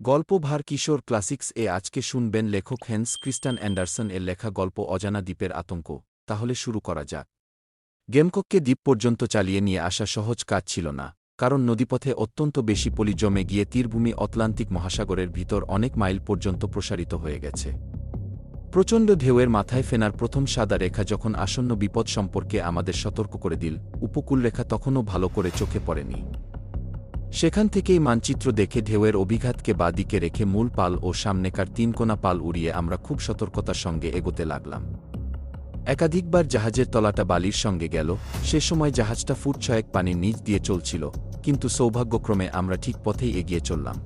গল্পভার কিশোর classics এ আজকে শুনবেন লেখক হেন্স ক্রিস্টান অ্যান্ডারসন এর লেখা গল্প অজানা দ্বীপের আতঙ্ক। তাহলে শুরু করা যাক। গেমকককে দ্বীপ পর্যন্ত চালিয়ে নিয়ে আসা সহজ কাজ ছিল না, কারণ নদীপথে অত্যন্ত বেশি পলি জমে গিয়ে তীরভূমি অতলান্তিক মহাসাগরের ভিতর অনেক মাইল পর্যন্ত প্রসারিত হয়ে গেছে। প্রচণ্ড ঢেউয়ের মাথায় ফেনার প্রথম সাদা রেখা যখন আসন্ন বিপদ সম্পর্কে আমাদের সতর্ক করে দিল, উপকূলরেখা তখনও ভালো করে চোখে পড়েনি। সেখান থেকেই মানচিত্র দেখে ঢেউয়ের অভিঘাতকে বাদিকে রেখে মূল পাল ও সামনেকার তিনকোনা পাল উড়িয়ে আমরা খুব সতর্কতার সঙ্গে এগোতে লাগলাম। একাধিকবার জাহাজের তলাটা বালির সঙ্গে গেল, সে সময় জাহাজটা ফুট ছয়েক পানির নিচ দিয়ে চলছিল, কিন্তু সৌভাগ্যক্রমে আমরা ঠিক পথেই এগিয়ে চললাম।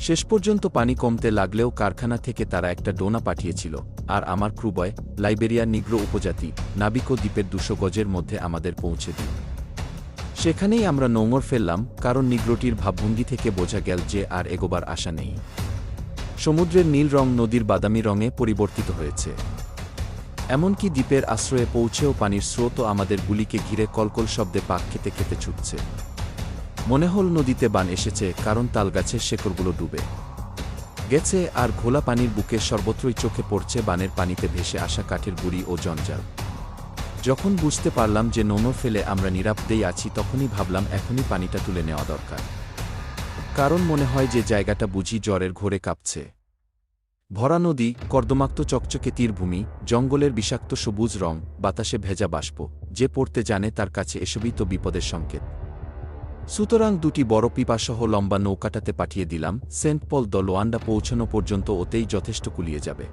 শেষ পর্যন্ত পানি কমতে লাগলেও কারখানা থেকে তারা একটা ডোনা পাঠিয়েছিল, আর আমার ক্রুবয়, লাইবেরিয়ার নিগ্র উপজাতি নাবিকো দ্বীপের দুশো গজের মধ্যে আমাদের পৌঁছে দিল। সেখানেই আমরা নোঙর ফেললাম, কারণ নিগ্রোটির ভাবভঙ্গি থেকে বোঝা গেল যে আর এগোবার আশা নেই। সমুদ্রের নীল রং নদীর বাদামি রঙে পরিবর্তিত হয়েছে। এমনকি দ্বীপের আশ্রয়ে পৌঁছেও পানির স্রোতও আমাদের গুলিকে ঘিরে কলকল শব্দে পাক খেতে খেতে ছুটছে। মনে হল নদীতে বান এসেছে, কারণ তালগাছের শেকড়গুলো ডুবে। গেছে আর ঘোলা পানির বুকে সর্বত্রই চোখে পড়ছে বানের পানিতে ভেসে আসা কাঠের গুড়ি ও জঞ্জাল। যখন বুঝতে পারলাম যে নোনর ফেলে আমরা নিরাপদেই আছি, তখনই ভাবলাম এখনই পানিটা তুলে নেওয়া দরকার। কারণ মনে হয় যে জায়গাটা বুঝি জ্বরের ঘোরে কাঁপছে। ভরা নদী, কর্দমাক্ত চকচকে তীরভূমি, জঙ্গলের বিষাক্ত সবুজ রং, বাতাসে ভেজা বাষ্প, যে পড়তে জানে তার কাছে এসবই তো বিপদের সংকেত। সুতরাং দুটি বড় পিপাসহ লম্বা নৌকাটাতে পাঠিয়ে দিলাম, সেন্ট পল দ লোয়ান্ডা পৌঁছানো পর্যন্ত ওতেই যথেষ্ট কুলিয়ে যাবে।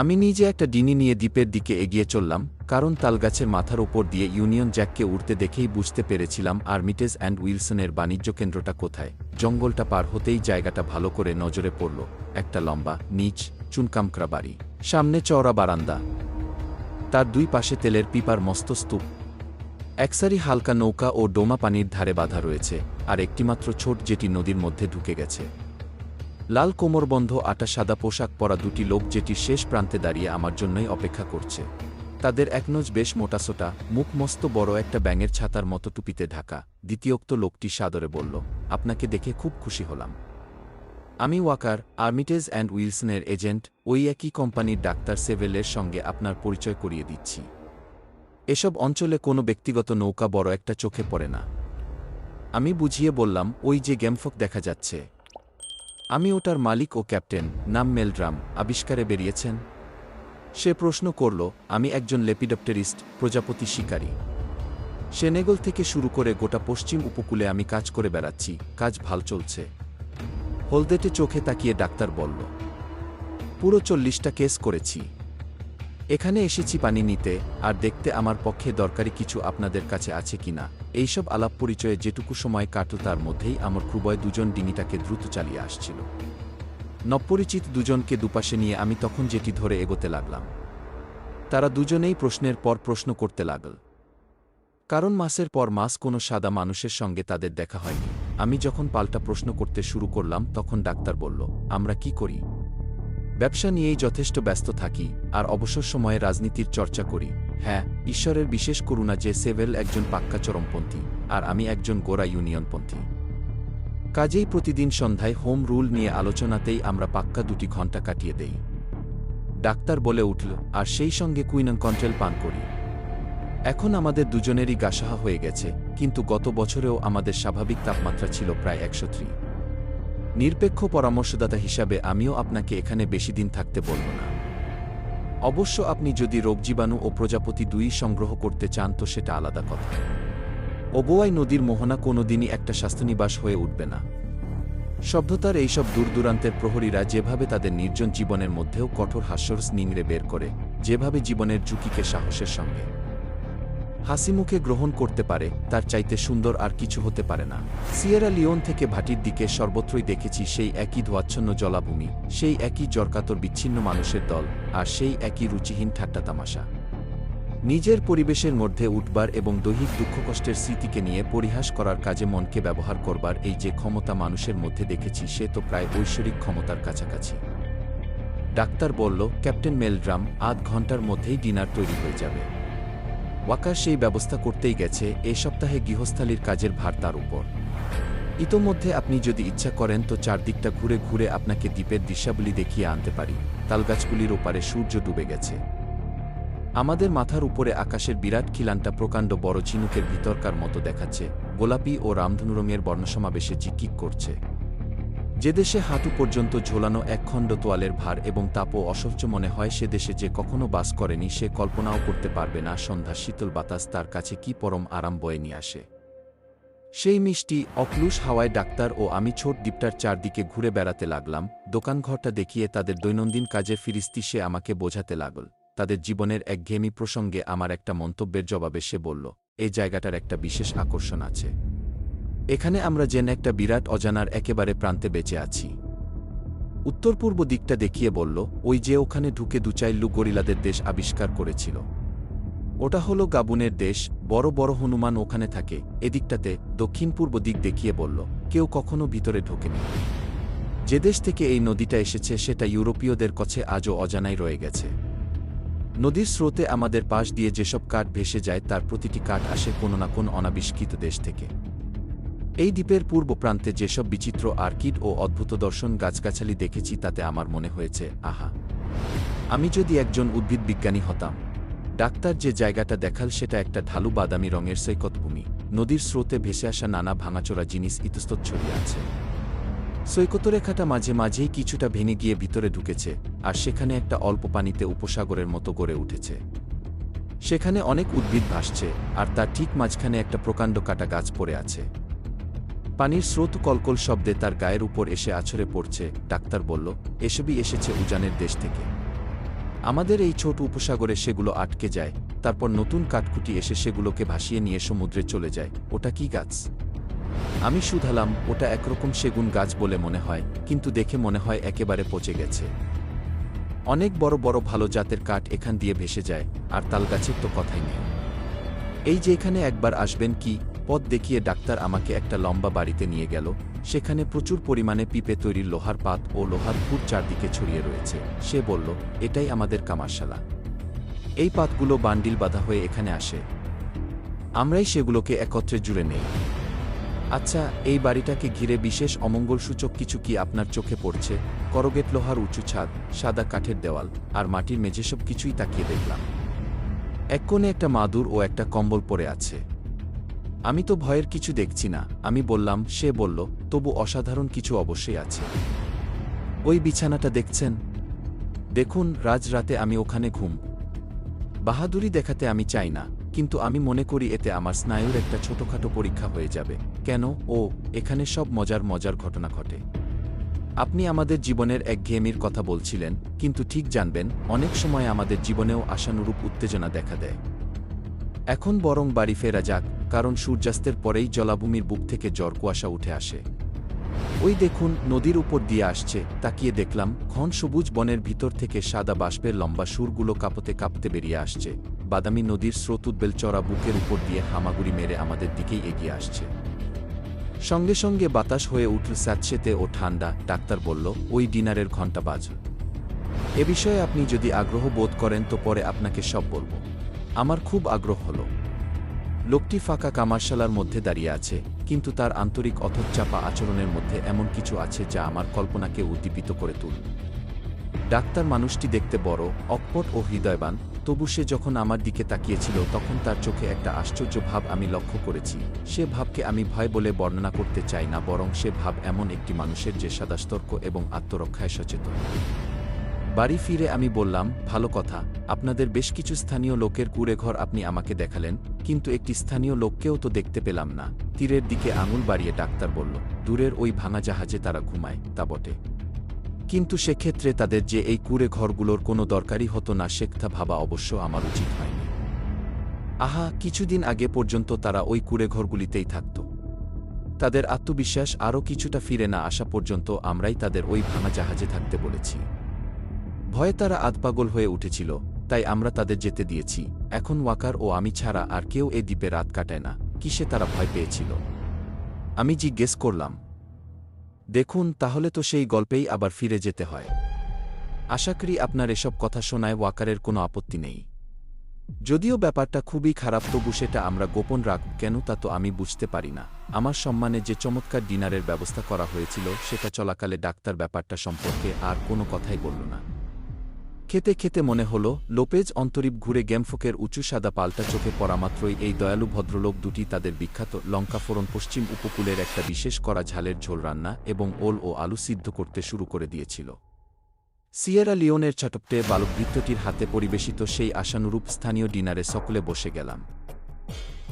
আমি নিজে একটা ডিনি নিয়ে দ্বীপের দিকে এগিয়ে চললাম, কারণ তালগাছের মাথার ওপর দিয়ে ইউনিয়ন জ্যাককে উড়তে দেখেই বুঝতে পেরেছিলাম আর্মিটেজ অ্যান্ড উইলসনের বাণিজ্য কেন্দ্রটা কোথায়। জঙ্গলটা পার হতেই জায়গাটা ভালো করে নজরে পড়ল, একটা লম্বা, নিচ, চুনকামকরা বাড়ি, সামনে চওড়া বারান্দা। তার দুই পাশে তেলের পিপার মস্ত স্তূপ। একসারি হালকা নৌকা ও ডোমা পানির ধারে বাঁধা রয়েছে, আর একটিমাত্র ছোট যেটি নদীর মধ্যে ঢুকে গেছে। লাল কোমরবন্ধ আটা সাদা পোশাক পরা দুটি লোক যেটির শেষ প্রান্তে দাঁড়িয়ে আমার জন্যই অপেক্ষা করছে। তাদের একনজ বেশ মোটাসোটা মুখ মস্ত বড় একটা ব্যাঙের ছাতার মতো টুপিতে ঢাকা। দ্বিতীয়ক্ত লোকটি সাদরে বলল, আপনাকে দেখে খুব খুশি হলাম। আমি ওয়াকার, আর্মিটেজ অ্যান্ড উইলসনের এজেন্ট, ওই একই কোম্পানির ডাক্তার সেভেলের সঙ্গে আপনার পরিচয় করিয়ে দিচ্ছি। এসব অঞ্চলে কোনো ব্যক্তিগত নৌকা বড় একটা চোখে পড়ে না। আমি বুঝিয়ে বললাম, ওই যে গেমফক দেখা যাচ্ছে। আমি ওটার মালিক ও ক্যাপ্টেন, নাম মেলড্রাম, আবিষ্কারে বেরিয়েছেন? সে প্রশ্ন করল, আমি একজন লেপিডপ্টেরিস্ট, প্রজাপতি শিকারী। সেনেগল থেকে শুরু করে গোটা পশ্চিম উপকূলে আমি কাজ করে বেড়াচ্ছি, কাজ ভালো চলছে। হলদেটে চোখে তাকিয়ে ডাক্তার বলল, পুরো চল্লিশটা কেস করেছি। এখানে এসেছি পানি নিতে, আর দেখতে আমার পক্ষে দরকারি কিছু আপনাদের কাছে আছে কিনা। এইসব আলাপ পরিচয়ে যেটুকু সময় কাটল তার মধ্যেই আমার ক্রুবয় দুজন ডিঙিটাকে দ্রুত চালিয়ে আসছিল। নবপরিচিত দুজনকে দুপাশে নিয়ে আমি তখন যেটি ধরে এগোতে লাগলাম। তারা দুজনেই প্রশ্নের পর প্রশ্ন করতে লাগল। কারণ মাসের পর মাস কোনো সাদা মানুষের সঙ্গে তাদের দেখা হয়নি। আমি যখন পাল্টা প্রশ্ন করতে শুরু করলাম, তখন ডাক্তার বলল, আমরা কি করি? ব্যবসা নিয়েই যথেষ্ট ব্যস্ত থাকি, আর অবসর সময়ে রাজনীতির চর্চা করি। হ্যাঁ ঈশ্বরের বিশেষ করুণা যে সেভেল একজন পাক্কা চরমপন্থী, আর আমি একজন গোড়া ইউনিয়নপন্থী। কাজেই প্রতিদিন সন্ধ্যায় হোম রুল নিয়ে আলোচনাতেই আমরা পাক্কা দুটি ঘণ্টা কাটিয়ে দেই। ডাক্তার বলে উঠল, আর সেই সঙ্গে কুইনন কন্ট্রেল পান করি। এখন আমাদের দুজনেরই গাসাহা হয়ে গেছে, কিন্তু গত বছরেও আমাদের স্বাভাবিক তাপমাত্রা ছিল প্রায় একশো নিরপেক্ষ পরামর্শদাতা হিসাবে আমিও আপনাকে এখানে বেশি দিন থাকতে বলব না। অবশ্য আপনি যদি রোগজীবাণু ও প্রজাপতি দুই সংগ্রহ করতে চান তো সেটা আলাদা কথা। ওবোয়াই নদীর মোহনা কোনোদিনই একটা স্বাস্থ্যনিবাস হয়ে উঠবে না। সভ্যতার এইসব দূরদূরান্তের প্রহরীরা যেভাবে তাদের নির্জন জীবনের মধ্যেও কঠোর হাস্যরস নিংড়ে বের করে, যেভাবে জীবনের ঝুঁকিকে সাহসের সঙ্গে। হাসিমুখে গ্রহণ করতে পারে, তার চাইতে সুন্দর আর কিছু হতে পারে না। সিয়েরা লিওন থেকে ভাটির দিকে সর্বত্রই দেখেছি সেই একই ধোয়াচ্ছন্ন জলাভূমি, সেই একই জরকাতর বিচ্ছিন্ন মানুষের দল, আর সেই একই রুচিহীন ঠাট্টা তামাশা। নিজের পরিবেশের মধ্যে উঠবার এবং দৈহিক দুঃখকষ্টের স্মৃতিকে নিয়ে পরিহাস করার কাজে মনকে ব্যবহার করবার এই যে ক্ষমতা মানুষের মধ্যে দেখেছি, সে তো প্রায় ঐশ্বরিক ক্ষমতার কাছাকাছি। ডাক্তার বলল, ক্যাপ্টেন মেলড্রাম, আধ ঘণ্টার মধ্যেই ডিনার তৈরি হয়ে যাবে। ওয়াকার সেই ব্যবস্থা করতেই গেছে এ সপ্তাহে গৃহস্থালির কাজের ভার তার উপর। ইতোমধ্যে আপনি যদি ইচ্ছা করেন তো চারদিকটা ঘুরে ঘুরে আপনাকে দ্বীপের দৃশ্যাবলী দেখিয়ে আনতে পারি। তালগাছগুলির ওপারে সূর্য ডুবে গেছে। আমাদের মাথার উপরে আকাশের বিরাট খিলানটা প্রকাণ্ড বড় ঝিনুকের ভিতরকার মতো দেখাচ্ছে। গোলাপি ও রামধনু রঙের বর্ণসমাবেশে চিকিক করছে। যে দেশে হাঁটু পর্যন্ত ঝোলানো একখণ্ড তোয়ালের ভার এবং তাপও অসহ্য মনে হয়, সে দেশে যে কখনো বাস করেনি, সে কল্পনাও করতে পারবে না সন্ধ্যা শীতল বাতাস তার কাছে কি পরম আরাম বয়ে নিয়ে আসে। সেই মিষ্টি অক্লুস হাওয়ায় ডাক্তার ও আমি ছোট দ্বীপটার চারদিকে ঘুরে বেড়াতে লাগলাম, দোকানঘরটা দেখিয়ে তাদের দৈনন্দিন কাজে ফিরিস্তি সে আমাকে বোঝাতে লাগল। তাদের জীবনের একঘেয়েমি প্রসঙ্গে আমার একটা মন্তব্যের জবাবে সে বলল, এই জায়গাটার একটা বিশেষ আকর্ষণ আছে। এখানে আমরা যেন একটা বিরাট অজানার একেবারে প্রান্তে বেঁচে আছি। উত্তর পূর্ব দিকটা দেখিয়ে বলল, ওই যে ওখানে ঢুকে দুচাইল্লু গরিলাদের দেশ আবিষ্কার করেছিল। ওটা হলো গাবুনের দেশ, বড় বড় হনুমান ওখানে থাকে। এদিকটাতে দক্ষিণ পূর্ব দিক দেখিয়ে বলল, কেউ কখনো ভিতরে ঢোকেনি। যে দেশ থেকে এই নদীটা এসেছে সেটা ইউরোপীয়দের কাছে আজও অজানাই রয়ে গেছে। নদীর স্রোতে আমাদের পাশ দিয়ে যেসব কাঠ ভেসে যায় তার প্রতিটি কাঠ আসে কোনো না কোন অনাবিষ্কৃত দেশ থেকে। এই দ্বীপের পূর্ব প্রান্তে যেসব বিচিত্র আর্কিড ও অদ্ভুত দর্শন গাছগাছালি দেখেছি তাতে আমার মনে হয়েছে, আহা। আমি যদি একজন উদ্ভিদ বিজ্ঞানী হতাম, ডাক্তার যে জায়গাটা দেখাল সেটা একটা ঢালু বাদামি রঙের সৈকতভূমি, নদীর স্রোতে ভেসে আসা নানা ভাঙাচোরা জিনিস ইতস্তত ছড়িয়ে আছে। সৈকতরেখাটা মাঝে মাঝেই কিছুটা ভেঙে গিয়ে ভিতরে ঢুকেছে, আর সেখানে একটা অল্প পানিতে উপসাগরের মতো গড়ে উঠেছে। সেখানে অনেক উদ্ভিদ ভাসছে, আর তার ঠিক মাঝখানে একটা প্রকাণ্ড কাটা গাছ পড়ে আছে। পানির স্রোত কলকল শব্দে তার গায়ের উপর এসে আছড়ে পড়ছে, ডাক্তার বলল, এসবই এসেছে উজানের দেশ থেকে। আমাদের এই ছোট উপসাগরে সেগুলো আটকে যায়, তারপর নতুন কাঠকুটি এসে সেগুলোকে ভাসিয়ে নিয়ে সমুদ্রে চলে যায়। ওটা কি গাছ? আমি শুধালাম, ওটা একরকম সেগুন গাছ বলে মনে হয়, কিন্তু দেখে মনে হয় একেবারে পচে গেছে। অনেক বড় বড় ভালো জাতের কাঠ এখান দিয়ে ভেসে যায়, আর তাল গাছের তো কথাই নেই। এই যে এখানে একবার আসবেন কি পথ দেখিয়ে ডাক্তার আমাকে একটা লম্বা বাড়িতে নিয়ে গেল, সেখানে প্রচুর পরিমাণে পিপে তৈরির লোহার পাত ও লোহার ফুট চারদিকে ছড়িয়ে রয়েছে। সে বলল, এটাই আমাদের কামারশালা। এই পাতগুলো বান্ডিল বাঁধা হয়ে এখানে আসে। আমরাই সেগুলোকে একত্রে জুড়ে নেই। আচ্ছা এই বাড়িটাকে ঘিরে বিশেষ অমঙ্গলসূচক কিছু কি আপনার চোখে পড়ছে? করগেট লোহার উঁচু ছাদ, সাদা কাঠের দেওয়াল আর মাটির মেঝে সব কিছুই তাকিয়ে দেখলাম। এক কোণে একটা মাদুর ও একটা কম্বল পড়ে আছে। আমি তো ভয়ের কিছু দেখছি না। আমি বললাম, সে বলল, তবু অসাধারণ কিছু অবশ্যই আছে। ওই বিছানাটা দেখছেন? দেখুন, রাজ রাতে আমি ওখানে ঘুম। বাহাদুরি দেখাতে আমি চাই না, কিন্তু আমি মনে করি এতে আমার স্নায়ুর একটা ছোটখাটো পরীক্ষা হয়ে যাবে। কেন? ও, এখানে সব মজার মজার ঘটনা ঘটে। আপনি আমাদের জীবনের একঘেয়েমির কথা বলছিলেন, কিন্তু ঠিক জানবেন, অনেক সময় আমাদের জীবনেও আশানুরূপ উত্তেজনা দেখা দেয়। এখন বরং বাড়ি ফেরা যাক কারণ সূর্যাস্তের পরেই জলাভূমির বুক থেকে জ্বর কুয়াশা উঠে আসে। ওই দেখুন, নদীর উপর দিয়ে আসছে। তাকিয়ে দেখলাম, ঘন সবুজ বনের ভিতর থেকে সাদা বাষ্পের লম্বা সুরগুলো কাঁপতে কাঁপতে বেরিয়ে আসছে। বাদামি নদীর স্রোত উদ্বেল চড়া বুকের উপর দিয়ে হামাগুড়ি মেরে আমাদের দিকেই এগিয়ে আসছে। সঙ্গে সঙ্গে বাতাস হয়ে উঠল স্যাঁতসেতে ও ঠান্ডা। ডাক্তার বলল, ওই ডিনারের ঘণ্টা বাজ। এ বিষয়ে আপনি যদি আগ্রহ বোধ করেন তো পরে আপনাকে সব বলব। আমার খুব আগ্রহ হলো। লোকটি ফাঁকা কামারশালার মধ্যে দাঁড়িয়ে আছে, কিন্তু তার আন্তরিক অথচ্চাপা আচরণের মধ্যে এমন কিছু আছে যা আমার কল্পনাকে উদ্দীপিত করে তুল। ডাক্তার মানুষটি দেখতে বড়, অকপট ও হৃদয়বান, তবু সে যখন আমার দিকে তাকিয়েছিল তখন তার চোখে একটা আশ্চর্য ভাব আমি লক্ষ্য করেছি। সে ভাবকে আমি ভয় বলে বর্ণনা করতে চাই না, বরং সে ভাব এমন একটি মানুষের যে সাদাস্তর্ক এবং আত্মরক্ষায় সচেতন। বাড়ি ফিরে আমি বললাম, ভালো কথা, আপনাদের বেশ কিছু স্থানীয় লোকের কুড়েঘর আপনি আমাকে দেখালেন, কিন্তু একটি স্থানীয় লোককেও তো দেখতে পেলাম না। তীরের দিকে আঙুল বাড়িয়ে ডাক্তার বলল, দূরের ওই ভাঙা জাহাজে তারা ঘুমায়, তা বটে। কিন্তু সেক্ষেত্রে তাদের যে এই কুড়ে ঘরগুলোর কোনো দরকারই হতো না শেখথা ভাবা অবশ্য আমার উচিত হয়নি। আহা, কিছুদিন আগে পর্যন্ত তারা ওই কুড়ে ঘরগুলিতেই থাকত। তাদের আত্মবিশ্বাস আরও কিছুটা ফিরে না আসা পর্যন্ত আমরাই তাদের ওই ভাঙা জাহাজে থাকতে বলেছি। ভয়ে তারা আধপাগল হয়ে উঠেছিল, তাই আমরা তাদের যেতে দিয়েছি, এখন ওয়াকার ও আমি ছাড়া আর কেউ এ দ্বীপে রাত কাটায় না, কিসে তারা ভয় পেয়েছিল? আমি জিজ্ঞেস করলাম। দেখুন, তাহলে তো সেই গল্পেই আবার ফিরে যেতে হয়। আশা করি আপনার এসব কথা শোনায় ওয়াকারের কোনো আপত্তি নেই। যদিও ব্যাপারটা খুবই খারাপ, তবু সেটা আমরা গোপন রাখব, কেন তা তো আমি বুঝতে পারি না। আমার সম্মানে যে চমৎকার ডিনারের ব্যবস্থা করা হয়েছিল, সেটা চলাকালে ডাক্তার ব্যাপারটা সম্পর্কে আর কোনো কথাই বলল না। খেতে খেতে মনে হল, লোপেজ অন্তরীপ ঘুরে গেমফোকের উঁচু সাদা পাল্টা চোখে পড়ামাত্রই এই দয়ালু ভদ্রলোক দুটি তাদের বিখ্যাত লঙ্কা ফোড়ন পশ্চিম উপকূলের একটা বিশেষ করা ঝালের ঝোল রান্না এবং ওল ও আলু সিদ্ধ করতে শুরু করে দিয়েছিল। সিয়েরা লিওনের চটপটে বালকবৃত্তটির হাতে পরিবেশিত সেই আশানুরূপ স্থানীয় ডিনারে সকলে বসে গেলাম।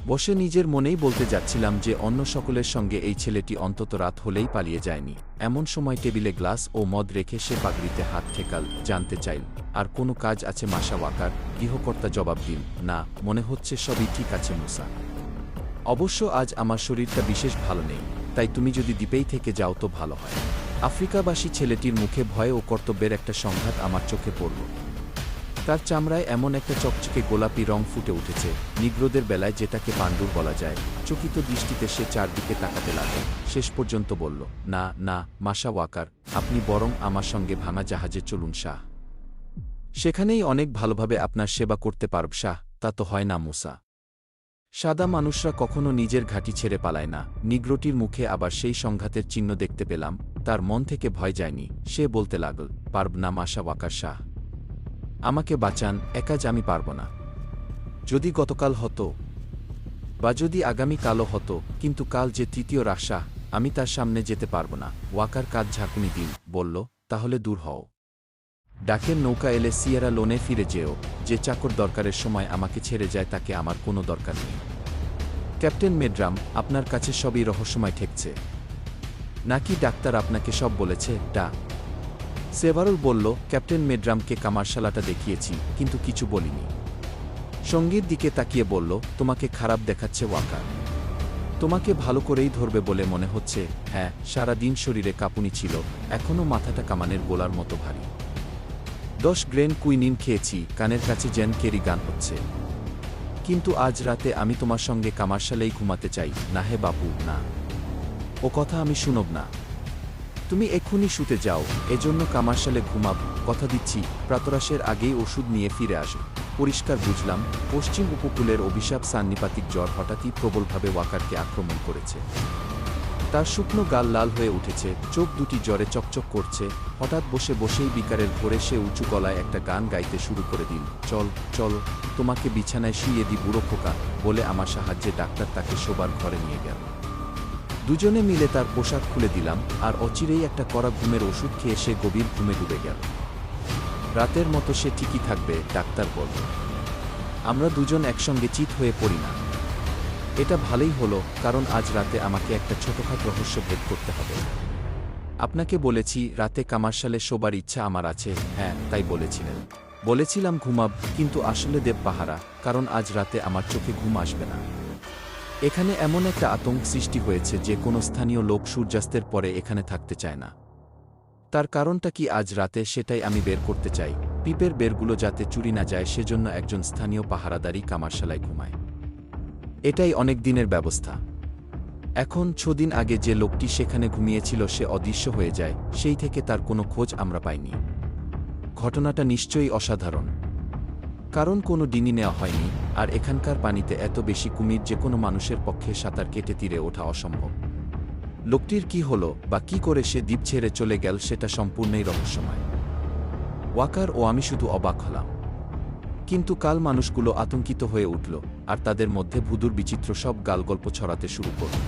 বসে নিজের মনেই বলতে যাচ্ছিলাম যে অন্য সকলের সঙ্গে এই ছেলেটি অন্তত রাত হলেই পালিয়ে যায়নি। এমন সময় টেবিলে গ্লাস ও মদ রেখে সে পাগড়িতে হাত ঠেকাল, জানতে চাইল, আর কোনো কাজ আছে মাসা ওয়াকার? গৃহকর্তা জবাব দিন না, মনে হচ্ছে সবই ঠিক আছে মুসা। অবশ্য আজ আমার শরীরটা বিশেষ ভালো নেই, তাই তুমি যদি দ্বীপেই থেকে যাও তো ভালো হয়। আফ্রিকাবাসী ছেলেটির মুখে ভয় ও কর্তব্যের একটা সংঘাত আমার চোখে পড়ল। তার চামড়ায় এমন একটা চকচকে গোলাপি রং ফুটে উঠেছে, নিগ্রোদের বেলায় যেটাকে পাণ্ডুর বলা যায়। চকিত দৃষ্টিতে সে চারদিকে তাকাতে লাগল। শেষ পর্যন্ত বলল, না না মাসা ওয়াকার, আপনি বরং আমার সঙ্গে ভাঙা জাহাজে চলুন, শাহ। সেখানেই অনেক ভালোভাবে আপনার সেবা করতে পারব, শাহ, তা তো হয় না, মুসা। সাদা মানুষরা কখনো নিজের ঘাঁটি ছেড়ে পালায় না। নিগ্রোটির মুখে আবার সেই সংঘাতের চিহ্ন দেখতে পেলাম, তার মন থেকে ভয় যায়নি। সে বলতে লাগল, পারব না মাসা ওয়াকার, শাহ। আমাকে বাঁচান একাজ আমি পারব না। যদি গতকাল হতো, বা যদি আগামী কালও হতো, কিন্তু কাল যে তৃতীয় রাশা আমি তার সামনে যেতে পারব না। ওয়াকার কাজ ঝাঁকুনি দিন, বলল, তাহলে দূর হও। ডাকের নৌকা এলে সিয়েরা লোনে ফিরে যেও, যে চাকর দরকারের সময় আমাকে ছেড়ে যায় তাকে আমার কোনো দরকার নেই। ক্যাপ্টেন মেড্রাম, আপনার কাছে সবই রহস্যময় ঠেকছে। নাকি ডাক্তার আপনাকে সব বলেছে? ডা সেভারুল বলল, ক্যাপ্টেন মেড্রামকে কামারশালাটা দেখিয়েছি, কিন্তু কিছু বলিনি। সঙ্গীর দিকে তাকিয়ে বলল, তোমাকে খারাপ দেখাচ্ছে ওয়াকার। তোমাকে ভালো করেই ধরবে বলে মনে হচ্ছে। হ্যাঁ সারা দিন শরীরে কাঁপুনি ছিল এখনও মাথাটা কামানের গোলার মতো ভারী। দশ গ্রেন কুইনিন খেয়েছি, কানের কাছে জেন কেরি গান হচ্ছে। কিন্তু আজ রাতে আমি তোমার সঙ্গে কামারশালেই ঘুমাতে চাই। না হে বাপু, না। ও কথা আমি শুনব না। তুমি এক্ষুনি শুতে যাও, এজন্য কামারশালে ঘুমাব, কথা দিচ্ছি, প্রাতরাশের আগেই ওষুধ নিয়ে ফিরে আসো। পরিষ্কার বুঝলাম, পশ্চিম উপকূলের অভিশাপ সান্নিপাতিক জ্বর হঠাৎই প্রবলভাবে ওয়াকারকে আক্রমণ করেছে। তার শুকনো গাল লাল হয়ে উঠেছে, চোখ দুটি জ্বরে চকচক করছে, হঠাৎ বসে বসেই বিকারের ভোরে সে উঁচু গলায় একটা গান গাইতে শুরু করে দিল, চল চল, তোমাকে বিছানায় শুয়ে দি বুড়ো খোকা, বলে আমার সাহায্যে ডাক্তার তাকে শোবার ঘরে নিয়ে গেল। দুজনে মিলে তার পোশাক খুলে দিলাম আর অচিরেই একটা কড়া ঘুমের ওষুধ খেয়ে সে গভীর ঘুমে ডুবে গেল। রাতের মতো সে ঠিকই থাকবে, ডাক্তার বলল। আমরা দুজন একসঙ্গে চিত হয়ে পড়ি না। এটা ভালোই হলো, কারণ আজ রাতে আমাকে একটা ছোটখাট রহস্য ভেদ করতে হবে। আপনাকে বলেছি, রাতে কামারশালে শোবার ইচ্ছা আমার আছে। হ্যাঁ তাই বলেছিলেন। বলেছিলাম ঘুমাব, কিন্তু আসলে দেব পাহারা, কারণ আজ রাতে আমার চোখে ঘুম আসবে না। এখানে এমন একটা আতঙ্ক সৃষ্টি হয়েছে যে কোনো স্থানীয় লোক সূর্যাস্তের পরে এখানে থাকতে চায় না। তার কারণটা কি আজ রাতে সেটাই আমি বের করতে চাই। পিপের বেরগুলো যাতে চুরি না যায় সেজন্য একজন স্থানীয় পাহারাদারি কামারশালায় ঘুমায়। এটাই অনেক দিনের ব্যবস্থা। এখন ছদিন আগে যে লোকটি সেখানে ঘুমিয়েছিল সে অদৃশ্য হয়ে যায়, সেই থেকে তার কোনো খোঁজ আমরা পাইনি। ঘটনাটা নিশ্চয়ই অসাধারণ। কারণ কোনো ডিঙি নেওয়া হয়নি, আর এখানকার পানিতে এত বেশি কুমির যে কোনো মানুষের পক্ষে সাঁতার কেটে তীরে ওঠা অসম্ভব। লোকটির কি হলো বা কি করে সে দ্বীপ ছেড়ে চলে গেল সেটা সম্পূর্ণই রহস্যময়। ওয়াকার ও আমি শুধু অবাক হলাম। কিন্তু কাল মানুষগুলো আতঙ্কিত হয়ে উঠল, আর তাদের মধ্যে ভুদুর বিচিত্র সব গালগল্প ছড়াতে শুরু করল।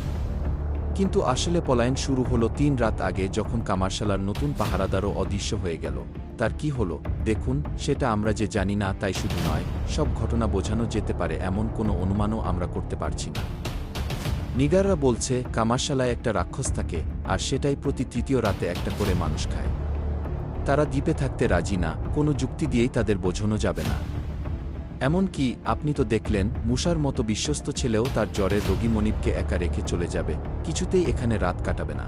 কিন্তু আসলে পলায়ন শুরু হলো তিন রাত আগে যখন কামারশালার নতুন পাহারাদারও অদৃশ্য হয়ে গেল। তার কি হলো? দেখুন, সেটা আমরা যে জানি না, তাই শুধু নয়, সব ঘটনা বোঝানো যেতে পারে, এমন কোনো অনুমানও আমরা করতে পারছি না। নিগাররা বলছে, কামারশালায় একটা রাক্ষস থাকে, আর সেটাই প্রতি তৃতীয় রাতে একটা করে মানুষ খায়। তারা দ্বীপে থাকতে রাজি না, কোনো যুক্তি দিয়েই তাদের বোঝানো যাবে না। এমনকি, আপনি তো দেখলেন মুসার মতো বিশ্বস্ত ছেলেও তার জ্বরের রোগী মনিবকে একা রেখে চলে যাবে, কিছুতেই এখানে রাত কাটাবে না।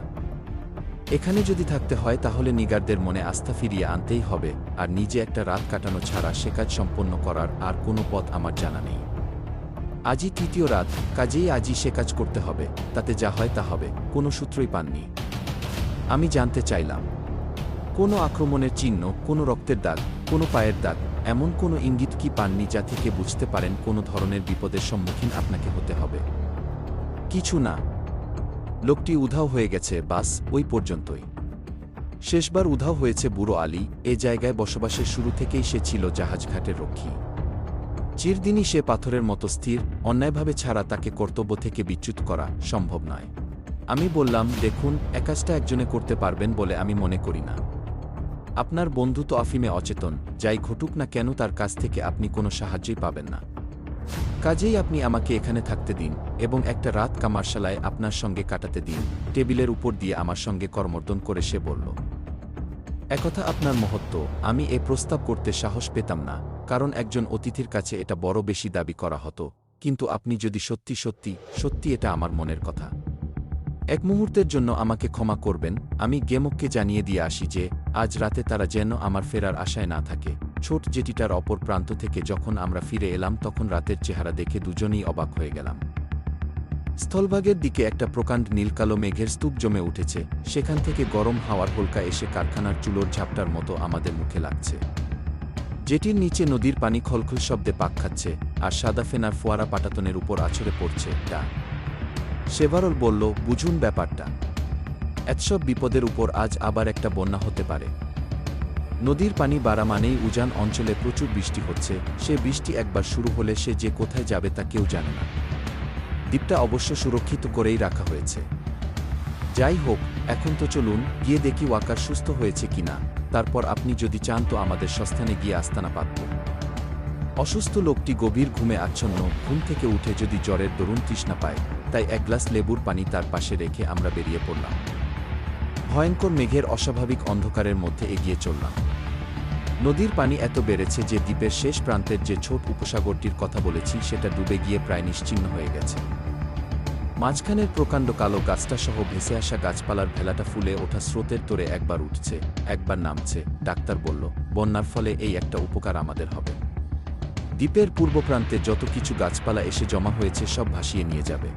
এখানে যদি থাকতে হয় তাহলে নিগারদের মনে আস্থা ফিরিয়ে আনতেই হবে, আর নিজে একটা রাত কাটানো ছাড়া সে কাজ সম্পন্ন করার আর কোনো পথ আমার জানা নেই। আজই তৃতীয় রাত, কাজেই আজই সে কাজ করতে হবে, তাতে যা হয় তা হবে, কোনো সূত্রই পাননি। আমি জানতে চাইলাম, কোনো আক্রমণের চিহ্ন, কোনো রক্তের দাগ, কোনো পায়ের দাগ, এমন কোনো ইঙ্গিত কি পাননি যা থেকে বুঝতে পারেন কোনো ধরনের বিপদের সম্মুখীন আপনাকে হতে হবে? কিছু না লোকটি উধাও হয়ে গেছে, বাস ওই পর্যন্তই। শেষবার উধাও হয়েছে বুড়ো আলী, এ জায়গায় বসবাসের শুরু থেকেই সে ছিল জাহাজঘাটের রক্ষী। চিরদিনই সে পাথরের মতো স্থির, অন্যায়ভাবে ছাড়া তাকে কর্তব্য থেকে বিচ্যুত করা সম্ভব নয়। আমি বললাম, দেখুন একাজটা একজনে করতে পারবেন বলে আমি মনে করি না। আপনার বন্ধু তো আফিমে অচেতন, যাই ঘটুক না কেন তার কাছ থেকে আপনি কোনো সাহায্যই পাবেন না। কাজেই আপনি আমাকে এখানে থাকতে দিন এবং একটা রাত কামারশালায় আপনার সঙ্গে কাটাতে দিন। টেবিলের উপর দিয়ে আমার সঙ্গে কর্মর্দন করে সে বলল, একথা আপনার মহত্ব। আমি এ প্রস্তাব করতে সাহস পেতাম না, কারণ একজন অতিথির কাছে এটা বড় বেশি দাবি করা হতো। কিন্তু আপনি যদি সত্যি সত্যি সত্যি এটা আমার মনের কথা। এক মুহূর্তের জন্য আমাকে ক্ষমা করবেন, আমি গেমককে জানিয়ে দিয়ে আসি যে, আজ রাতে তারা যেন আমার ফেরার আশায় না থাকে। ছোট জেটিটার অপর প্রান্ত থেকে যখন আমরা ফিরে এলাম, তখন রাতের চেহারা দেখে দুজনেই অবাক হয়ে গেলাম। স্থলভাগের দিকে একটা প্রকাণ্ড নীলকালো মেঘের স্তূপ জমে উঠেছে। সেখান থেকে গরম হাওয়ার হোলকা এসে কারখানার চুলোর ঝাপটার মতো আমাদের মুখে লাগছে। জেটির নিচে নদীর পানি খলখল শব্দে পাক খাচ্ছে, আর সাদা ফেনার ফোয়ারা পাটাতনের উপর আছড়ে পড়ছে টা সেভারল বলল, বুঝুন ব্যাপারটা। এতসব বিপদের উপর আজ আবার একটা বন্যা হতে পারে। নদীর পানি বাড়া মানেই উজান অঞ্চলে প্রচুর বৃষ্টি হচ্ছে। সে বৃষ্টি একবার শুরু হলে সে যে কোথায় যাবে তা কেউ জানে না। দ্বীপটা অবশ্য সুরক্ষিত করেই রাখা হয়েছে। যাই হোক, এখন তো চলুন, গিয়ে দেখি ওয়াকার সুস্থ হয়েছে কিনা। তারপর আপনি যদি চান তো আমাদের সস্থানে গিয়ে আস্তানা পাতব। অসুস্থ লোকটি গভীর ঘুমে আচ্ছন্ন, ঘুম থেকে উঠে যদি জ্বরের দরুন তৃষ্ণা পায়, তাই এক গ্লাস লেবুর পানি তার পাশে রেখে আমরা বেরিয়ে পড়লাম। ভয়ঙ্কর মেঘের অস্বাভাবিক অন্ধকারের মধ্যে এগিয়ে চললাম। নদীর পানি এত বেড়েছে যে দ্বীপের শেষ প্রান্তের যে ছোট উপসাগরটির কথা বলেছি, সেটা ডুবে গিয়ে প্রায় নিশ্চিহ্ন হয়ে গেছে। মাঝখানের প্রকাণ্ড কালো গাছটা সহ ভেসে আসা গাছপালার ভেলাটা ফুলে ওঠা স্রোতের তোরে একবার উঠছে, একবার নামছে, ডাক্তার বলল, বন্যার ফলে এই একটা উপকার আমাদের হবে। দ্বীপের পূর্ব প্রান্তে যত কিছু গাছপালা এসে জমা হয়েছে সব ভাসিয়ে নিয়ে যাবে।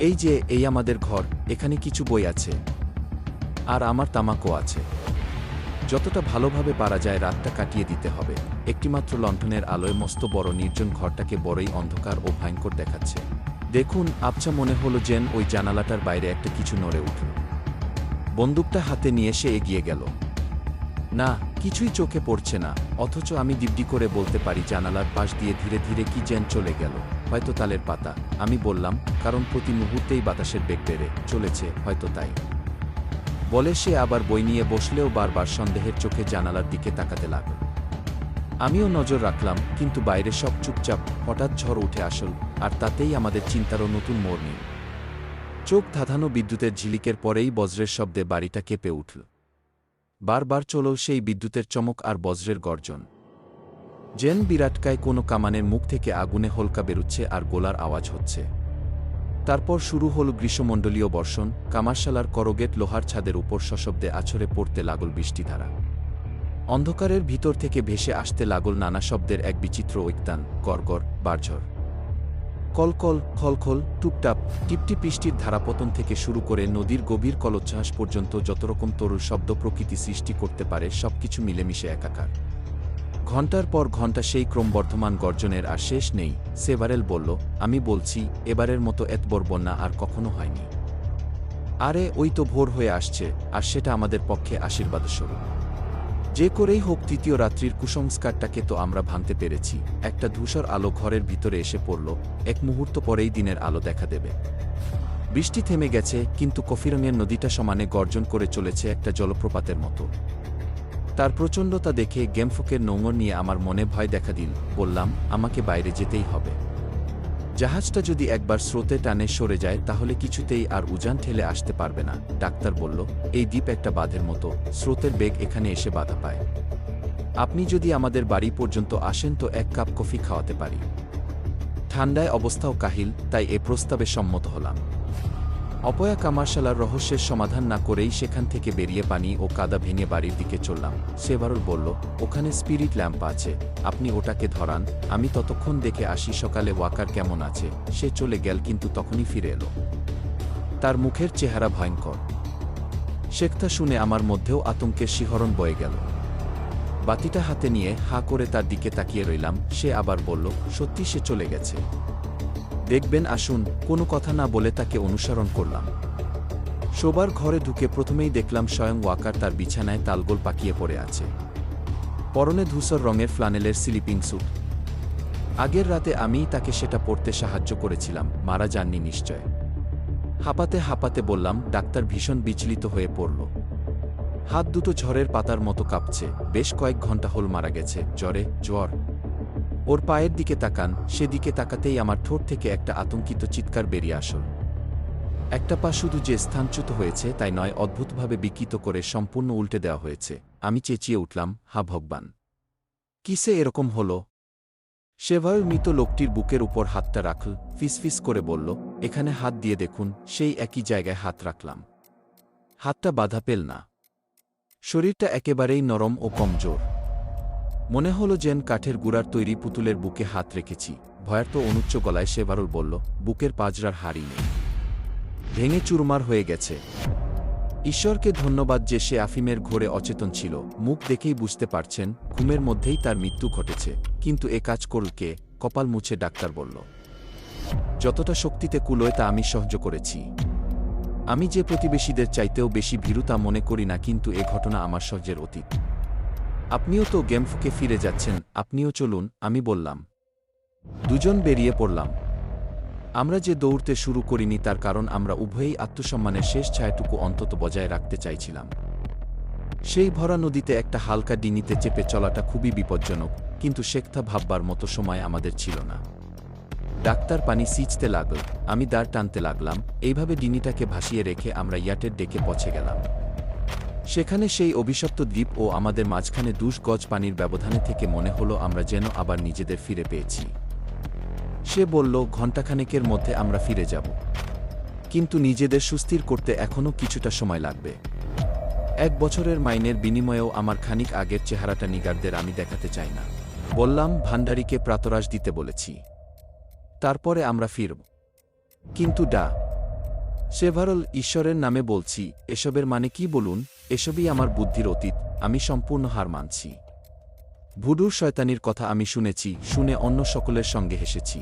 এই যে, এই আমাদের ঘর, এখানে কিছু বই আছে। আর আমার তামাকও আছে। যতটা ভালোভাবে পারা যায় রাতটা কাটিয়ে দিতে হবে। একটিমাত্র লণ্ঠনের আলোয় মস্ত বড় নির্জন ঘরটাকে বড়ই অন্ধকার ও ভয়ঙ্কর দেখাচ্ছে। দেখুন, আবছা মনে হলো যেন ওই জানালাটার বাইরে একটা কিছু নড়ে উঠল। বন্দুকটা হাতে নিয়ে সে এগিয়ে গেল। না কিছুই চোখে পড়ছে না, অথচ আমি দিব্যি করে বলতে পারি জানালার পাশ দিয়ে ধীরে ধীরে কি যেন চলে গেল। হয়তো তালের পাতা, আমি বললাম, কারণ প্রতি মুহূর্তেই বাতাসের বেগ বেড়ে চলেছে, হয়তো তাই। বলে সে আবার বই নিয়ে বসলেও বারবার সন্দেহের চোখে জানালার দিকে তাকাতে লাগল। আমিও নজর রাখলাম, কিন্তু বাইরে সব চুপচাপ, হঠাৎ ঝড় উঠে আসল, আর তাতেই আমাদের চিন্তারও নতুন মোড় নিল চোখ ধাঁধানো বিদ্যুতের ঝিলিকের পরেই বজ্রের শব্দে বাড়িটা কেঁপে উঠল। বারবার চলল সেই বিদ্যুতের চমক আর বজ্রের গর্জন। জেন বিরাটকায় কোনো কামানের মুখ থেকে আগুনে হলকা বেরুচ্ছে আর গোলার আওয়াজ হচ্ছে। তারপর শুরু হল গ্রীষ্মমণ্ডলীয় বর্ষণ, কামারশালার করগেট লোহার ছাদের উপর সশব্দে আছড়ে পড়তে লাগল বৃষ্টিধারা। অন্ধকারের ভিতর থেকে ভেসে আসতে লাগল নানা শব্দের এক বিচিত্র ঐক্তান, গড়গড়, বারঝড়। কলকল খলখল টুপটাপ টিপটি বৃষ্টির ধারাপতন থেকে শুরু করে নদীর গভীর কলোচ্ছ্বাস পর্যন্ত যতরকম তরুর শব্দ প্রকৃতি সৃষ্টি করতে পারে, সবকিছু মিলেমিশে একাকার। ঘণ্টার পর ঘণ্টা সেই ক্রমবর্ধমান গর্জনের আর শেষ নেই, সেভারেল বলল, আমি বলছি, এবারের মতো এত বড় বন্যা আর কখনো হয়নি। আরে, ওই তো ভোর হয়ে আসছে, আর সেটা আমাদের পক্ষে আশীর্বাদস্বরূপ। যে করেই হোক তৃতীয় রাত্রির কুসংস্কারটাকে তো আমরা ভাঙতে পেরেছি। একটা ধূসর আলো ঘরের ভিতরে এসে পড়ল, এক মুহূর্ত পরেই দিনের আলো দেখা দেবে। বৃষ্টি থেমে গেছে, কিন্তু কফিরঙের নদীটা সমানে গর্জন করে চলেছে একটা জলপ্রপাতের মতো। তার প্রচণ্ডতা দেখে গেমফোকের নোঙর নিয়ে আমার মনে ভয় দেখা দিল, বললাম, আমাকে বাইরে যেতেই হবে। জাহাজটা যদি একবার স্রোতে টানে সরে যায়, তাহলে কিছুতেই আর উজান ঠেলে আসতে পারবে না, ডাক্তার বলল। এই দ্বীপ একটা বাঁধের মতো, স্রোতের বেগ এখানে এসে বাধা পায়। আপনি যদি আমাদের বাড়ি পর্যন্ত আসেন তো এক কাপ কফি খাওয়াতে পারি। ঠান্ডায় অবস্থাও কাহিল, তাই এ প্রস্তাবে সম্মত হলাম। অপয়া কামারশালার রহস্যের সমাধান না করেই সেখান থেকে বেরিয়ে পানি ও কাদা ভেঙে বাড়ির দিকে চললাম। সেবারল বলল, ওখানে স্পিরিট ল্যাম্প আছে। আপনি ওটাকে ধরান। আমি ততক্ষণ দেখে আসি সকালে ওয়াকার কেমন আছে। সে চলে গেল কিন্তু তখনই ফিরে এলো। তার মুখের চেহারা ভয়ঙ্কর। শেখতা শুনে আমার মধ্যেও আতঙ্কের শিহরণ বয়ে গেল। বাতিটা হাতে নিয়ে হা করে তার দিকে তাকিয়ে রইলাম। সে আবার বলল, সত্যি সে চলে গেছে। দেখবেন, আসুন, কোনো কথা না বলে তাকে অনুসরণ করলাম। শোবার ঘরে ঢুকে প্রথমেই দেখলাম স্বয়ং ওয়াকার তার বিছানায় তালগোল পাকিয়ে পড়ে আছে। পরনে ধূসর রঙের ফ্লানেলের স্লিপিং স্যুট। আগের রাতে আমিই তাকে সেটা পড়তে সাহায্য করেছিলাম, মারা যাননি নিশ্চয়। হাঁপাতে হাঁপাতে বললাম, ডাক্তার ভীষণ বিচলিত হয়ে পড়ল। হাত দুটো ঝড়ের পাতার মতো কাঁপছে, বেশ কয়েক ঘণ্টা হল মারা গেছে, জ্বরে, জ্বর। ওর পায়ের দিকে তাকান, সেদিকে তাকাতেই আমার ঠোঁট থেকে একটা আতঙ্কিত চিৎকার বেরিয়ে আসল। একটা পা শুধু যে স্থানচ্যুত হয়েছে, তাই নয়, অদ্ভুতভাবে বিকৃত করে সম্পূর্ণ উল্টে দেওয়া হয়েছে। আমি চেঁচিয়ে উঠলাম, হা, ভগবান! কিসে এরকম হল? সেভার মৃত লোকটির বুকের উপর হাতটা রাখল, ফিসফিস করে বলল, এখানে হাত দিয়ে দেখুন, সেই একই জায়গায় হাত রাখলাম। হাতটা বাধা পেল না। শরীরটা একেবারেই নরম ও কমজোর। মনে হলো যেন কাঠের গুড়ার তৈরি পুতুলের বুকে হাত রেখেছি। ভয়ার্ত অনুচ্চ গলায় সেভারুল বলল, বুকের পাজরার হাড়ি নেই। ভেঙে চুরমার হয়ে গেছে। ঈশ্বরকে ধন্যবাদ যে সে আফিমের ঘোরে অচেতন ছিল। মুখ দেখেই বুঝতে পারছেন, ঘুমের মধ্যেই তার মৃত্যু ঘটেছে। কিন্তু এ কাজ করলকে কপাল মুছে ডাক্তার বলল, যতটা শক্তিতে কুলোয় তা আমি সহ্য করেছি। আমি যে প্রতিবেশীদের চাইতেও বেশি ভীরুতা মনে করি না, কিন্তু এ ঘটনা আমার সহ্যের অতীত। আপনিও তো গেমফুকে ফিরে যাচ্ছেন, আপনিও চলুন, আমি বললাম। দুজন বেরিয়ে পড়লাম। আমরা যে দৌড়তে শুরু করিনি তার কারণ আমরা উভয়েই আত্মসম্মানের শেষ ছায়াটুকু অন্তত বজায় রাখতে চাইছিলাম। সেই ভরা নদীতে একটা হালকা ডিঙিতে চেপে চলাটা খুবই বিপজ্জনক, কিন্তু শেখথা ভাববার মতো সময় আমাদের ছিল না। ডাক্তার পানি সিঁচতে লাগল, আমি দাঁড় টানতে লাগলাম, এইভাবে ডিঙিটাকে ভাসিয়ে রেখে আমরা ইয়াটের ডেকে পৌঁছে গেলাম। সেখানে সেই অভিশপ্ত দ্বীপ ও আমাদের মাঝখানে দুশ গজ পানির ব্যবধানে থেকে মনে হলো আমরা যেন আবার নিজেদের ফিরে পেয়েছি। সে বলল, ঘণ্টাখানেকের মধ্যে আমরা ফিরে যাব। কিন্তু নিজেদের সুস্থির করতে এখনও কিছুটা সময় লাগবে। এক বছরের মাইনের বিনিময়েও আমার খানিক আগের চেহারাটা নিগারদের আমি দেখাতে চাই না। বললাম ভান্ডারীকে প্রাতরাশ দিতে বলেছি। তারপরে আমরা ফিরব। কিন্তু ডা, সেভারল ঈশ্বরের নামে বলছি, এসবের মানে কি বলুন? এসবই আমার বুদ্ধির অতীত, আমি সম্পূর্ণ হার মানছি। ভুডুর শয়তানির কথা আমি শুনেছি, শুনে অন্য সকলের সঙ্গে হেসেছি।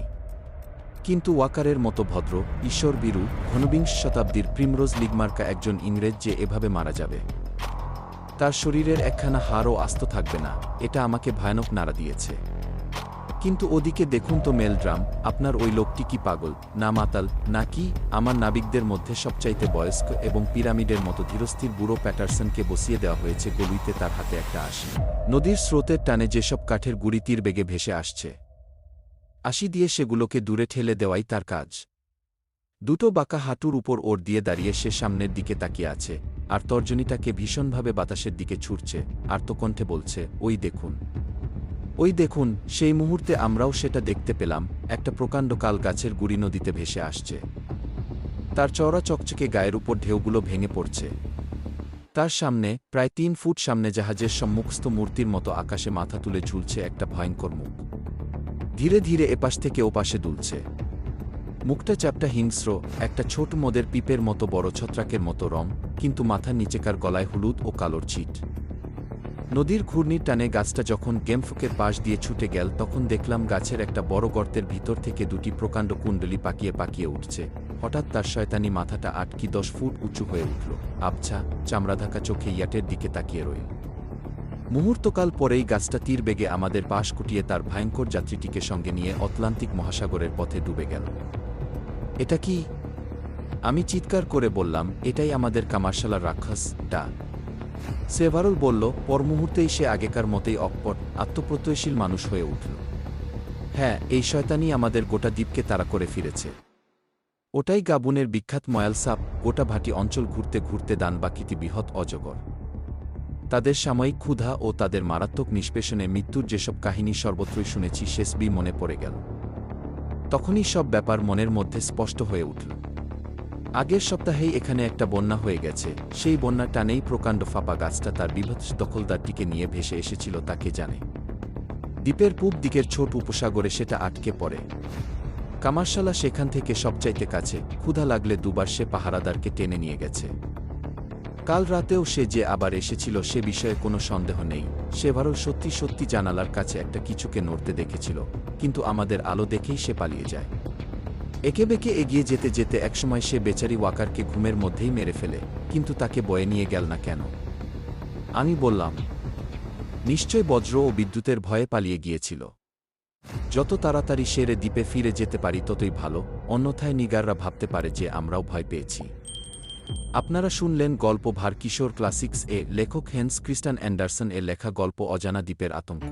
কিন্তু ওয়াকারের মতো ভদ্র, ঈশ্বর বীরু, ঘনবিংশ শতাব্দীর প্রিমরোজ লিগমার্কা একজন ইংরেজ যে এভাবে মারা যাবে। তার শরীরের একখানা হাড়ও আস্ত থাকবে না, এটা আমাকে ভয়ানক নাড়া দিয়েছে। কিন্তু ওদিকে দেখুন তো মেলড্রাম, আপনার ওই লোকটি কি পাগল? না মাতাল নাকি আমার নাবিকদের মধ্যে সবচাইতে বয়স্ক এবং পিরামিডের মতো ধীরস্থির বুড়ো প্যাটারসনকে বসিয়ে দেওয়া হয়েছে গলুইতে তার হাতে একটা আশি। নদীর স্রোতের টানে যেসব কাঠের গুড়ি তীর বেগে ভেসে আসছে, আশি দিয়ে সেগুলোকে দূরে ঠেলে দেওয়াই তার কাজ। দুটো বাঁকা হাঁটুর উপর ওর দিয়ে দাঁড়িয়ে সে সামনের দিকে তাকিয়ে আছে, আর তর্জনীটাকে ভীষণভাবে বাতাসের দিকে ছুটছে আর তো কণ্ঠে বলছে, ওই দেখুন। ওই দেখুন, সেই মুহূর্তে আমরাও সেটা দেখতে পেলাম, একটা প্রকাণ্ড কাল গাছের গুড়ি নদীতে ভেসে আসছে। তার চওড়া চকচকে গায়ের উপর ঢেউগুলো ভেঙে পড়ছে। তার সামনে, প্রায় তিন ফুট সামনে জাহাজের সম্মুখস্থ মূর্তির মতো আকাশে মাথা তুলে ঝুলছে একটা ভয়ঙ্কর মুখ। ধীরে ধীরে এপাশ থেকে ওপাশে দুলছে। মুখটা চাপটা হিংস্র, একটা ছোট মদের পিপের মতো বড় ছত্রাকের মতো রং, কিন্তু মাথার নিচেকার গলায় হলুদ ও কালোর ছিট। নদীর ঘূর্ণির টানে গাছটা যখন গেমফুকের পাশ দিয়ে ছুটে গেল, তখন দেখলাম গাছের একটা বড় গর্তের ভিতর থেকে দুটি প্রকাণ্ড কুণ্ডলি পাকিয়ে পাকিয়ে উঠছে। হঠাৎ তার শয়তানি মাথাটা আট কি দশ ফুট উঁচু হয়ে উঠল। আবছা চামড়াধাকা চোখে ইয়াটের দিকে তাকিয়ে রইল। মুহূর্তকাল পরেই গাছটা তীর বেগে আমাদের পাশ কুটিয়ে তার ভয়ঙ্কর যাত্রীটিকে সঙ্গে নিয়ে অতলান্তিক মহাসাগরের পথে ডুবে গেল। এটা কি? আমি চিৎকার করে বললাম, এটাই আমাদের কামারশালার রাক্ষস, ডা। সেভারল বলল, পর মুহূর্তেই সে আগেকার মতেই অকপট, আত্মপ্রত্যয়শীল মানুষ হয়ে উঠল। হ্যাঁ এই শয়তানি আমাদের গোটা দ্বীপকে তাড়া করে ফিরেছে। ওটাই গাবুনের বিখ্যাত ময়াল সাপ গোটা ভাটি অঞ্চল ঘুরতে ঘুরতে দান বাকিটি বৃহৎ অজগর। তাদের সাময়িক ক্ষুধা ও তাদের মারাত্মক নিষ্পেষণে মৃত্যুর যেসব কাহিনী সর্বত্রই শুনেছি শেষবি মনে পড়ে গেল। তখনই সব ব্যাপার মনের মধ্যে স্পষ্ট হয়ে উঠল। আগের সপ্তাহেই এখানে একটা বন্যা হয়ে গেছে। সেই বন্যা টানেই প্রকাণ্ড ফাঁপা গাছটা তার বিভৎস দখলদারটিকে নিয়ে ভেসে এসেছিল, তাকে জানে। দ্বীপের পূব দিকের ছোট উপসাগরে সেটা আটকে পড়ে। কামারশালা সেখান থেকে সবচাইতে কাছে। ক্ষুধা লাগলে দুবার সে পাহারাদারকে টেনে নিয়ে গেছে। কাল রাতেও সে যে আবার এসেছিল সে বিষয়ে কোনো সন্দেহ নেই। সেবারও সত্যি সত্যি জানালার কাছে একটা কিছুকে নড়তে দেখেছিল, কিন্তু আমাদের আলো দেখেই সে পালিয়ে যায়। একে বেঁকে এগিয়ে যেতে যেতে একসময় সে বেচারি ওয়াকারকে ঘুমের মধ্যেই মেরে ফেলে, কিন্তু তাকে বয়ে নিয়ে গেল না কেন? আমি বললাম, নিশ্চয় বজ্র ও বিদ্যুতের ভয়ে পালিয়ে গিয়েছিল। যত তাড়াতাড়ি সেরে দ্বীপে ফিরে যেতে পারি, ততই ভালো। অন্যথায় নিগাররা ভাবতে পারে যে আমরাও ভয় পেয়েছি। আপনারা শুনলেন গল্প ভার কিশোর ক্লাসিক্স এ লেখক হেন্স ক্রিস্টান অ্যান্ডারসন এর লেখা গল্প অজানা দ্বীপের আতঙ্ক।